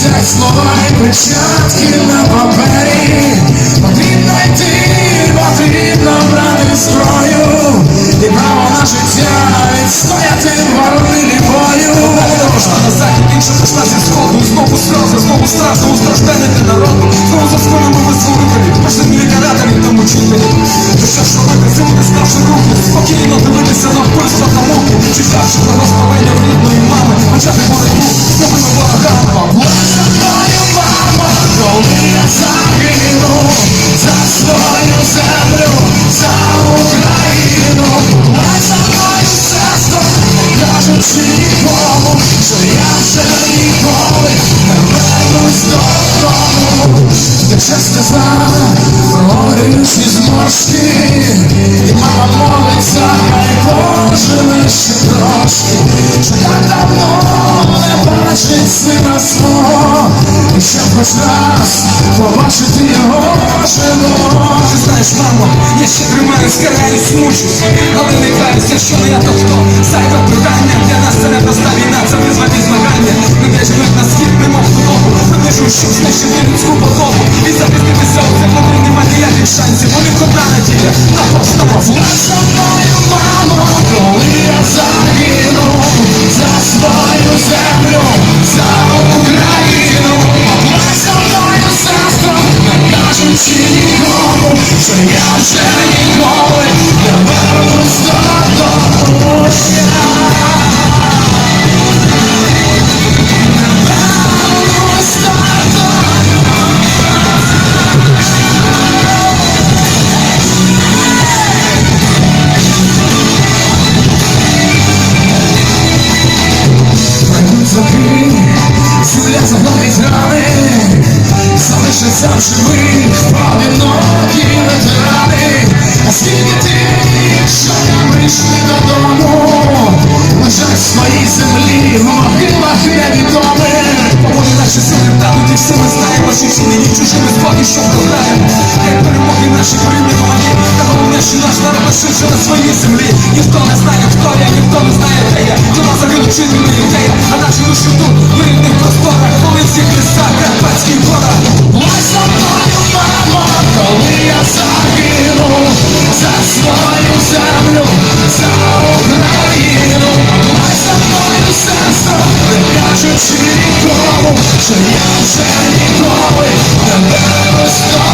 висять слова і печатки на папері. Потрібно йти, потрібно брати зброю. І право на життя відстояти в горлині бою. Пошла на захід, інша пішла зі сходу Знову сльози, знову страшно, у для народу Знову за спинами визволителі Пішли міліціонери та мучителі То що ж робити, силити ставши руки Спокійно дивитися на вбивства та муки Чекавши на розправлення рідної мами Почати боротьбу з Ти чесно знала, зморшки, і мама молиться, хай поживе ще трошки, що так давно не бачить сина свого, і щоб хоч раз побачити його живого. Ти знаєш, мамо, я ще тримаюсь, караюсь, мучусь Але не каюся, що я то хто. Зайве питання для нас це не проста війна Це визвані змагання. Людей живуть на схід, немов щоб знищити людську подобу І захиститися у землі нема ніяких шансів них одна надія на постанову За мною, мамо, коли я загину за свою землю, за Україну. За мною, сестро, не кажучи нікому, що я вже ніколи не вернусь додому. Загладить рани, залишаться в живих поодинокі ветерани. А скільки тих, що не прийшли додому, лежать в своїй землі, в могилах невідомих. Поволі наші сили і всі ми знаємо, що чи нині чужими спокій, що вдогаємо Як перемоги наші порівнювані Та головне, що наш народ лишився на своїй землі Ніхто не знає, хто я, ніхто не знає, де я Дома загинуть чи не ідея, а наші душі тут просторах Коли всіх лісах, Карпатських горах Плач за мною, мамо, коли я загину за свою землю, за Україну. Плач за мною, сестро, не кажучи нікому, що я вже ніколи вернусь додому.